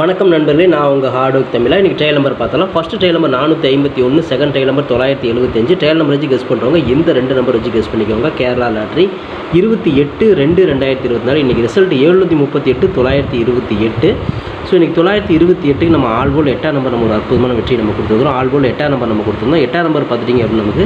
வணக்கம் நண்பர்களே நான் உங்கள் ஹார்ட் ஒர்க் தமிழா. இன்றைக்கி ட்ரையல் நம்பர் பார்த்தலாம் ஃபஸ்ட்டு ட்ரையல் நம்பர் நானூற்றி ஐம்பத்தி ஒன்று செகண்ட் ட்ரையல் நம்பர் தொள்ளாயிரத்தி எழுபத்தஞ்சு ட்ரையல் நம்பர் வச்சு கெஸ் பண்ணுறவங்க இந்த ரெண்டு நம்பர் வச்சு கெஸ் பண்ணிக்கோங்க. கேரளா லாட்ரி இருபத்தி எட்டு ரெண்டு ரெண்டாயிரத்தி இருபத்தி நாலு. இன்றைக்கி ரிசல்ட் எழுநூற்றி முப்பத்தி எட்டு தொள்ளாயிரத்தி இருபத்தி எட்டு. ஸோ இன்றைக்கி தொள்ளாயிரத்தி இருபத்தி எட்டுக்கு நம்ம ஆல் போல் எட்டாம் நம்பர் நம்ம ஒரு அற்புதமான வெற்றி நம்ம கொடுத்துருக்கோம் ஆல் போல் எட்டாம் நம்பர் நம்ம கொடுத்துருந்தோம். எட்டாம் நம்பர் பார்த்துட்டிங்க அப்படின்னா நமக்கு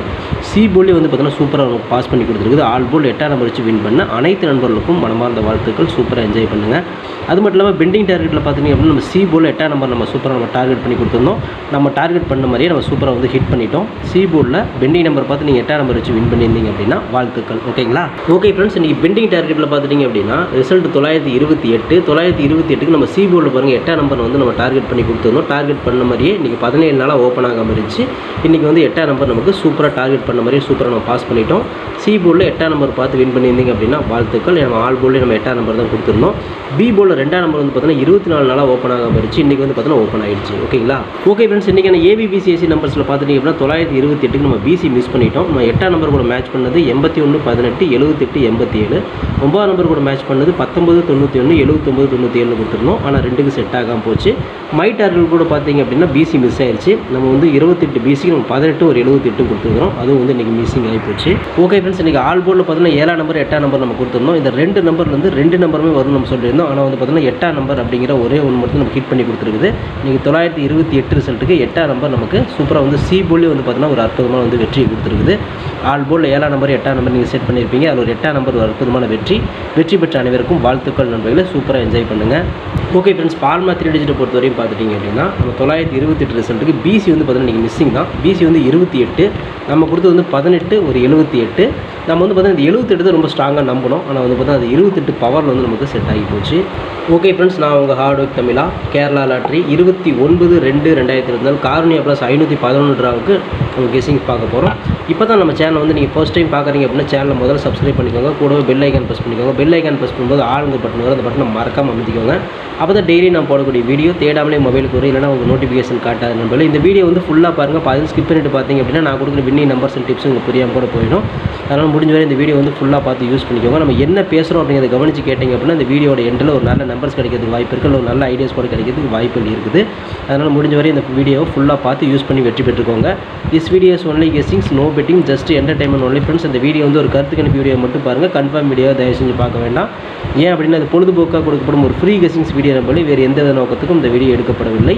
சி போலே வந்து பார்த்தீங்கன்னா சூப்பராக பாஸ் பண்ணி கொடுத்துருக்குது. ஆல் போல் எட்டாம் நம்பர் வச்சு வின் பண்ண அனைத்து நண்பர்களுக்கும் மனமார்ந்த வாழ்த்துக்கள். சூப்பராக என்ஜாய் பண்ணுங்கள் அது மட்டும் இல்லாமல் பெண்டிங் டார்கெட்டில் பார்த்தீங்க அப்படின்னா நம்ம சி போல் எட்டாம் நம்பர் நம்ம சூப்பராக நம்ம டார்கெட் பண்ணி கொடுத்துருந்தோம். நம்ம டார்கெட் பண்ண மாதிரியே நம்ம சூப்பராக வந்து ஹிட் பண்ணிட்டோம். சி போர்டில் பெண்டிங் நம்பர் பார்த்து நீங்கள் எட்டாம் நம்பர் வச்சு வின் பண்ணியிருந்தீங்க அப்படின்னா வாழ்த்துக்கள். ஓகேங்களா ஓகே ஃப்ரெண்ட்ஸ் இன்றைக்கி பெண்டிங் டார்கெட்டில் பார்த்துட்டிங்க அப்படின்னா ரிசல்ட் தொள்ளாயிரத்தி இருபத்தி எட்டு தொள்ளாயிரத்தி இருபத்தி எட்டுக்கு நம்ம சி போர்டில் பாருங்கள் எட்டாம் நம்பர் வந்து நம்ம டார்கெட் பண்ணி கொடுத்துருந்தோம் டார்கெட் பண்ண மாதிரியே இன்றைக்கி பதினேழு நாளாக ஓப்பன் ஆகாமல் இருந்துச்சு. இன்றைக்கி வந்து எட்டாம் நம்பர் நமக்கு சூப்பராக டார்கெட் பண்ண மாதிரியே சூப்பராக நம்ம பாஸ் பண்ணிட்டோம். சி போர்டில் எட்டாம் நம்பர் பார்த்து வின் பண்ணியிருந்தீங்க அப்படின்னா வாழ்த்துக்கள். நம்ம ஆல் போர்டில் நம்ம எட்டாம் நம்பர் தான் கொடுத்துருந்தோம். பி போர்டில் ரெண்டாம் நம்பர் வந்து பார்த்தீங்கன்னா இருபத்தி நாலு நாளாக ஓப்பன் ஆகாமல் இருந்துச்சு. இன்றைக்கி வந்து பார்த்தீங்கன்னா ஓப்பன் ஆகிடுச்சு ஓகேங்களா ஓகே ஃப்ரெண்ட்ஸ் இன்றைக்கி ஏபிபிசிஎஸ்சி நம்பர்ஸில் பார்த்துட்டிங்க அப்படின்னா தொள்ளாயிரத்தி இருபத்தி எட்டுக்கு நம்ம பிசி மிஸ் பண்ணிட்டோம். நம்ம எட்டாம் நம்பர் கூட மேட்ச் பண்ணது எண்பத்தி ஒன்று பதினெட்டு எழுபத்தெட்டு எண்பத்தி ஏழு. ஒன்பதாம் நம்பர் கூட மேட்ச் பண்ணது பத்தொம்பது தொண்ணூற்றி ஒன்று எழுபத்தொம்பது தொண்ணூற்றி ஏழு கொடுத்துருந்தோம். ஆனால் ரெண்டுக்கு செட் ஆகாமல் போச்சு. மை டார்கெட் கூட பார்த்தீங்க அப்படின்னா பிசி மிஸ் ஆயிடுச்சு நம்ம வந்து இருபத்தெட்டு பிசிக்கு நம்ம பதினெட்டு ஒரு எழுபத்தெட்டு கொடுத்துருக்கோம் அதுவும் வந்து இன்றைக்கி மிஸ்ஸிங் ஆகி போச்சு. ஓகே ஃப்ரெண்ட்ஸ் இன்றைக்கி ஆல் போர்டில் பார்த்தீங்கன்னா ஏழாம் நம்பர் எட்டாம் நம்பர் நம்ம கொடுத்துருந்தோம். இந்த ரெண்டு நம்பர்லேருந்து ரெண்டு நம்பருமே வரும் நம்ம சொல்லியிருந்தோம். ஆனால் வந்து பார்த்தீங்கன்னா எட்டாம் நம்பர் அப்படிங்கிற ஒரே ஒன்று மட்டும் நம்ம ஹிட் பண்ணி கொடுத்துருக்குது. இன்றைக்கி தொள்ளாயிரத்தி இருபத்தி எட்டு ரிசல்ட்டுக்கு எட்டாம் நம்பர் நமக்கு சூப்பராக வந்து சி போலி வந்து பார்த்தீங்கன்னா ஒரு அற்புதமான வந்து வெற்றியை கொடுத்துருக்குது. ஆல் போல் ஏழாம் நம்பர் எட்டாம் நம்பர் நீங்கள் செட் பண்ணியிருப்பீங்க. அதில் ஒரு எட்டாம் நம்பர் ஒரு அற்புதமான வெற்றி. வெற்றி பெற்ற அனைவருக்கும் வாழ்த்துக்கள் நண்பர்களை. சூப்பராக என்ஜாய் பண்ணுங்கள் ஓகே ஃப்ரெண்ட்ஸ் ஆல்மா த்ரீ டிஜிட்டை பொறுத்த வரையும் பார்த்துட்டிங்க அப்படின்னா நம்ம தொள்ளாயிரத்தி இருபத்தெட்டு ரிசல்ட்டுக்கு பிசி வந்து பார்த்தீங்கன்னா நீங்கள் மிஸ்ஸிங் தான். பிசி வந்து இருபத்தி எட்டு நம்ம கொடுத்தது வந்து பதினெட்டு ஒரு எழுபத்தி எட்டு. நம்ம வந்து பார்த்தீங்கன்னா இந்த எழுபத்தெட்டு தான் ரொம்ப ஸ்ட்ராங்காக நம்பணும். ஆனால் வந்து பார்த்தீங்கன்னா அது இருபத்தெட்டு பவரில் வந்து நமக்கு செட் ஆகி போச்சு. ஓகே ஃப்ரெண்ட்ஸ் நான் உங்கள் ஹார்ட் ஒர்க் தமிழா கேரளா லாட்ரி இருபத்தி ஒன்பது ரெண்டு ரெண்டாயிரத்தி இருபத்தி நாலு காரணியா ப்ளஸ் ஐநூற்றி பதினொன்று ரூபாவுக்கு நம்ம கெஸிங் பார்க்க போகிறோம் இப்போ தான் நம்ம சேனல் வந்து நீங்கள் ஃபஸ்ட் டைம் பார்க்குறீங்க அப்படின்னா சேனலை முதல்ல சப்ஸ்கிரைப் பண்ணிக்கோங்க. கூடவே பெல் ஐக்கான் ப்ரெஸ் பண்ணிக்கோங்க. பெல் ஐக்கான் ப்ரெஸ் பண்ணும்போது ஆளுங்க பட்டன் வரும். அந்த பட்டனை மறக்காமல் அமைதிக்கோங்க அப்போ தான் டெய்லி நான் போடக்கூடிய வீடியோ தேடாமலே மொபைலுக்கு வரும். இல்லைனா உங்கள் நோட்டிஃபிகேஷன் காட்டாது நண்பர்களே. இந்த வீடியோ வந்து ஃபுல்லாக பாருங்கள் பாதி ஸ்கிப் பண்ணிட்டு பார்த்தீங்க அப்படின்னா நான் கொடுக்குற வின்னிங் நம்பர்ஸ் அண்ட் டிப்ஸ் உங்களுக்கு புரியாமல் கூட போயிடும். அதனால் முடிஞ்ச வரை இந்த வீடியோ வந்து ஃபுல்லாக பார்த்து யூஸ் பண்ணிக்கோங்க. நம்ம என்ன பேசுகிறோம் அப்படிங்கிறத கவனித்து கேட்டிங்க அப்படின்னா இந்த வீடியோட எண்டில் ஒரு நல்ல நம்பர்ஸ் கிடைக்கிறதுக்கு வாய்ப்பு இருக்குது ஒரு நல்ல ஐடியாஸ் கூட கிடைக்கிறதுக்கு வாய்ப்புகள் இருக்குது. அதனால் முடிஞ்ச வரை இந்த வீடியோவை ஃபுல்லாக பார்த்து யூஸ் பண்ணி வெற்றி பெற்றுக்கோங்க. This videos only guessings no betting just entertainment only friends இந்த வீடியோ வந்து ஒரு கருத்து கணிப்பு வீடியோ மட்டும் பாருங்கள் கன்ஃபார்ம் வீடியோ தயவு செஞ்சு பார்க்க வேண்டாம். ஏன் அப்படின்னா அது பொழுதுபோக்காக கொடுக்கப்படும் ஒரு ஃப்ரீ கெஸ்டிங்ஸ் வீடியோ நம்பளே வேறு எந்த நோக்கத்துக்கும் இந்த வீடியோ எடுக்கப்படவில்லை.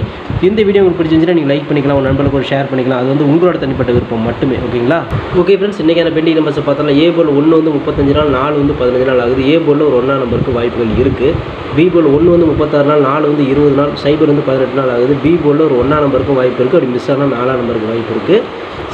இந்த வீடியோ உங்களுக்கு பிடிச்சிருந்துச்சுன்னா நீங்கள் லைக் பண்ணிக்கலாம் உங்கள் நண்பர்களுக்கு ஒரு ஷேர் பண்ணிக்கலாம். அது வந்து உங்களோட தனிப்பட்ட விருப்பம் மட்டுமே ஓகேங்களா? ஓகே ஃப்ரெண்ட்ஸ் இன்றைக்கான பெண்டிங் நம்பர்ஸை பார்த்தோம்னா ஏ போல் ஒன்று வந்து முப்பத்தஞ்சு நாள் நாலு வந்து பதினஞ்சு நாள் ஆகுது. ஏ போலில் ஒரு ஒன்றாம் நம்பருக்கு வாய்ப்புகள் இருக்குது பி போல் ஒன்று வந்து முப்பத்தாறு நாள் நாலு வந்து இருபது நாள் சைபர் வந்து பதினெட்டு நாள் ஆகுது. பி போர்டில் ஒரு ஒன்றாம் நம்பருக்கும் வாய்ப்பு இருக்குது அப்படி மிஸ் ஆனால் நாலாம் நம்பருக்கு வாய்ப்பு இருக்குது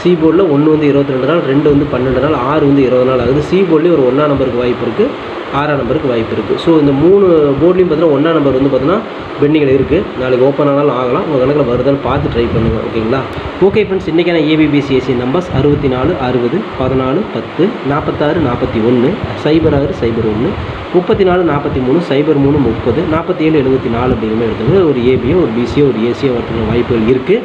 சி போர்டில் ஒன்று வந்து இருபத்தி ரெண்டு நாள் ரெண்டு வந்து பன்னெண்டு நாள் ஆறு வந்து இருபது நாள் ஆகுது. சி போர்ட்லேயும் ஒரு ஒன்றாம் நம்பருக்கு வாய்ப்பு இருக்குது ஆறாம் நம்பருக்கு வாய்ப்பு இருக்குது ஸோ இந்த மூணு போர்ட்லேயும் பார்த்தீங்கன்னா ஒன்றாம் நம்பர் வந்து பார்த்தீங்கன்னா பெண்டிங்கில் இருக்குது நாளைக்கு ஓப்பன் ஆனாலும் ஆகலாம். உங்கள் கணக்கில் வருதான்னு பார்த்து ட்ரை பண்ணுங்கள் ஓகேங்களா ஓகே ஃப்ரெண்ட்ஸ் இன்றைக்கான ஏபிபிசிஎஸ்சி நம்பர்ஸ் அறுபத்தி நாலு அறுபது பதினாலு பத்து நாற்பத்தாறு நாற்பத்தி ஒன்று சைபர் ஆறு சைபர் ஒன்று முப்பத்தி நாலு நாற்பத்தி மூணு சைபர் மூணு முப்பது நாற்பத்தி ஏழு எழுபத்தி நாலு அப்படிங்கிற மாதிரி எடுத்தது ஒரு ஏபியோ ஒரு பிசியோ ஒரு ஏசியோ வரதுக்கு வாய்ப்புகள் இருக்குது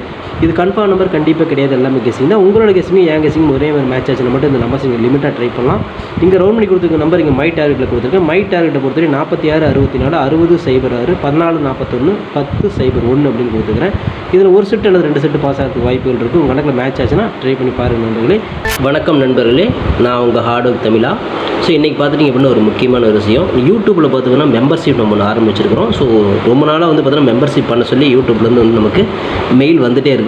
இது கன்ஃபார்ம் நம்பர் கண்டிப்பாக கிடையாது எல்லாமே கெஸிங் தான் உங்களோட கெஸிங் என் கெஸிங் ஒரே மாதிரி மேட்ச் ஆச்சுன்னா மட்டும் இந்த நம்பர்ஸ் நீங்கள் லிமிட்டாக ட்ரை பண்ணலாம். இங்கே ரவுண்ட் பண்ணி கொடுத்துருக்க நம்பர் இங்கே மை டார்கெட்டில் கொடுத்துருக்கேன். மை டார்கெட்டை பொறுத்தவரை நாற்பத்தி ஆறு அறுபத்தி நாலு அறுபது சைபர் ஆறு பதினாலு நாற்பத்தொன்று பத்து சைபர் ஒன்று அப்படின்னு கொடுத்துருக்கிறேன். இதில் ஒரு செட் அல்லது ரெண்டு செட்டு பாஸ் ஆகிறதுக்கு வாய்ப்புகள் இருக்குது உங்கள் கணக்கில் மேட்ச் ஆச்சுன்னா ட்ரை பண்ணி பாருங்கள் நண்பர்களே. வணக்கம் நண்பர்களே. நான் உங்கள் ஹார்ட் ஒர்க் தமிழா. ஸோ இன்றைக்கி பார்த்துட்டிங்க அப்படின்னா ஒரு முக்கியமான ஒரு விஷயம். யூடியூப்பில் பார்த்திங்கன்னா மெம்பர்ஷிப் நம்ம ஒன்று ஆரம்பிச்சிருக்கிறோம். ஸோ ரொம்ப நாளாக வந்து பார்த்தீங்கன்னா மெம்பர்ஷிப் பண்ண சொல்லி யூடியூப்லேருந்து வந்து நமக்கு மெயில் வந்துகிட்டே இருக்குது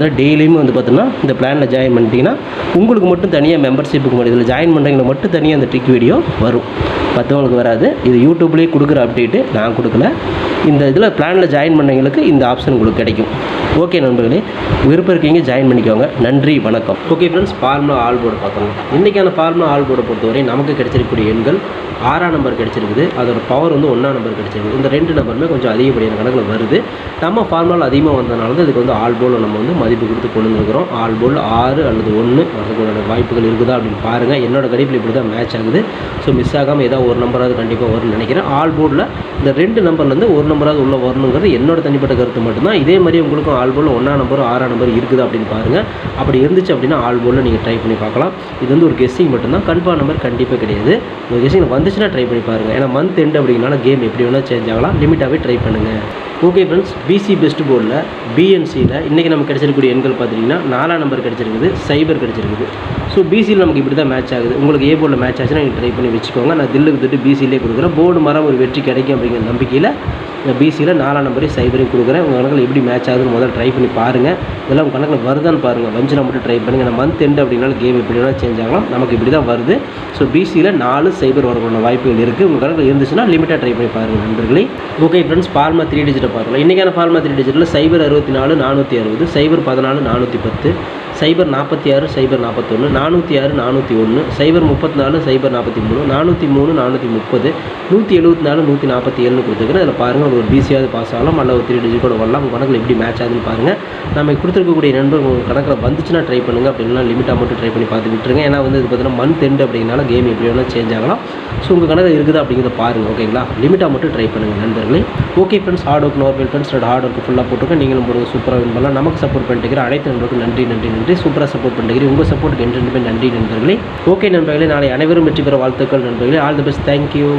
பார்த்தீங்கன்னா டெய்லியும் வந்து பார்த்தீங்கன்னா இந்த பிளானில் ஜாயின் பண்ணிட்டீங்கன்னா உங்களுக்கு மட்டும் தனியாக மெம்பர்ஷிப்புக்கு மட்டும் இதில் ஜாயின் பண்ணுறீங்க மட்டும் தனியாக அந்த ட்ரிக் வீடியோ வரும். மற்றவங்களுக்கு வராது. இது யூடியூப்லேயே கொடுக்குற அப்டேட்டு நான் கொடுக்கல. இந்த இதில் பிளானில் ஜாயின் பண்ணவங்களுக்கு இந்த ஆப்ஷன் உங்களுக்கு கிடைக்கும். ஓகே நண்பர்களே. விருப்பம் இருக்கீங்க ஜாயின் பண்ணிக்கோங்க. நன்றி வணக்கம். Okay friends formula all board பார்க்கலாம் இன்றைக்கான ஃபார்முலா ஆல் போர்டை பொறுத்தவரை நமக்கு கிடைச்சிருக்கக்கூடிய எண்கள் ஆறாம் நம்பர் கிடைச்சிருக்குது. அதோட பவர் வந்து ஒன்றாம் நம்பர் கிடைச்சிருக்குது. இந்த ரெண்டு நம்பருமே கொஞ்சம் அதிகப்படியான கணக்கில் வருது. நம்ம ஃபார்முலா அதிகமாக வந்ததுனால தான் இதுக்கு வந்து ஆல் போர்டில் நம்ம வந்து மதிப்பு கொடுத்து கொண்டு வந்துருக்கிறோம் ஆல் போல் ஆறு அல்லது ஒன்று வரதுக்கான வாய்ப்புகள் இருக்குதா அப்படின்னு பாருங்கள் என்னோட கணிப்பில் இப்படி தான் மேட்ச் ஆகுது. ஸோ மிஸ் ஆகாமல் ஏதாவது ஒரு நம்பராவது கண்டிப்பாக வரும்னு நினைக்கிறேன். ஆல் போர்டில் இந்த ரெண்டு நம்பர்லேருந்து ஒரு நம்பராவது உள்ளே வரணுங்கிறது என்னோட தனிப்பட்ட கருத்து மட்டும்தான். இதே மாதிரி உங்களுக்கும் ஆல் போல் ஒன்றா நம்பரும் ஆறாம் நம்பர் இருக்குதா அப்படின்னு பாருங்கள் அப்படி இருந்துச்சு அப்படின்னா ஆல் போலில் நீங்கள் ட்ரை பண்ணி பார்க்கலாம். இது வந்து ஒரு கெஸ்ஸிங் மட்டும்தான். கன்ஃபார்ம் நம்பர் கண்டிப்பாக கிடையாது. ஒரு கெஸ்ஸிங் வந்துச்சுன்னா ட்ரை பண்ணி பாருங்கள் ஏன்னா மந்த் எண்டு அப்படிங்கனால கேம் எப்படி வேணால் சேஞ்ச் ஆகலாம். லிமிட்டாகவே ட்ரை பண்ணுங்கள் ஓகே ஃப்ரெண்ட்ஸ் பிசி பெஸ்ட் போர்டில் பிஎன்சியில் இன்றைக்கி நமக்கு கிடச்சிருக்கக்கூடிய எண்கள் பார்த்தீங்கன்னா நாலாம் நம்பர் கிடச்சிருக்குது சைபர் கிடச்சிருக்குது. ஸோ பிசியில் நமக்கு இப்படி தான் மேட்ச் ஆகுது. உங்களுக்கு ஏ போர்டில் மேட்ச் ஆச்சுன்னா நீங்கள் ட்ரை பண்ணி வச்சுக்கோங்க. நான் தில்லுக்கு தொட்டு பிசியிலே கொடுக்குறேன். போர்டு மரம் ஒரு வெற்றி கிடைக்கும் அப்படிங்கிற நம்பிக்கையில் இந்த பிசியில் நாலாம் நம்பரையும் சைபரையும் கொடுக்குறேன். உங்கள் கணக்கில் எப்படி மேட்ச் ஆகுதுன்னு முதல்ல ட்ரை பண்ணி பாருங்கள் இதெல்லாம் உங்கள் கணக்கில் வருதான்னு பாருங்கள் வஞ்சினா மட்டும் ட்ரை பண்ணுங்கள் நான் மந்த் எண்ட் அப்படின்னாலும் கேம் எப்படி வேணால் சேஞ்ச் ஆகலாம். நமக்கு இப்படி தான் வருது ஸோ பிசியில் நாலு சைபர் வரக்கூடிய வாய்ப்புகள் இருக்குது உங்கள் கணக்கில் இருந்துச்சுன்னா லிமிட்டாக ட்ரை பண்ணி பாருங்கள் நண்பர்களே. ஓகே ஃப்ரெண்ட்ஸ் ஃபார்மா த்ரீ டிஜிட்டை பார்க்கலாம். இன்றைக்கான ஃபார்மா த்ரீ டிஜிட்டில் சைபர் அறுபத்தி நாலு நானூற்றி அறுபது சைபர் பதினாலு நானூற்றி பத்து சைபர் நாற்பத்தி ஆறு சைபர் நாற்பத்தொன்று நானூற்றி ஆறு நானூற்றி ஒன்று சைபர் முப்பத்தி நாலு சைபர் நாற்பத்தி மூணு நானூற்றி மூணு நானூற்றி முப்பது நூற்றி எழுபத்தி நாலு நூற்றி நாற்பத்தி ஏழுன்னு கொடுத்துருக்கேன். அதில் பாருங்கள் ஒரு பிசியாவது பாஸ் ஆகலாம். அல்ல ஒரு த்ரீ டிஜிட் கூட வரலாம். உங்கள் கணக்கில் எப்படி மேட்ச் ஆகுதுன்னு பாருங்கள் நம்ம கொடுத்துருக்கக்கூடிய நண்பர் உங்கள் கணக்கில் வந்துச்சுன்னா ட்ரை பண்ணுங்கள் அப்படின்னா லிமிட்டாக மட்டும் ட்ரை பண்ணி பார்த்து விட்டுருங்க. ஏன்னா வந்து இது பார்த்தீங்கன்னா மந்த் எண்டு அப்படிங்கனால கேம் எப்படி வேணால் சேஞ்ச் ஆகலாம். ஸோ உங்கள் கணக்கில் இருக்குதா அப்படிங்கிறத பாருங்கள் ஓகேங்களா லிமிட்டாக மட்டும் ட்ரை பண்ணுங்கள் நண்பர்களே. Okay friends hard work normal friends hard work ஃபுல்லாக போட்டுருக்கேன். நீங்களும் போடுங்க சூப்பராக வின் பண்ணலாம் நமக்கு சப்போர்ட் பண்ணிட்டு அனைத்து நண்பர்களுக்கும் நன்றி நன்றி நன்றி. சூப்பராக சப்போர்ட் பண்ணுறீங்க உங்கள் சப்போர்ட்டுக்கு என்றென்றுமே நன்றி நண்பர்களே. ஓகே நண்பர்களே நாளை அனைவரும் வெற்றி பெற வாழ்த்துக்கள் நண்பர்களே. All the best thank you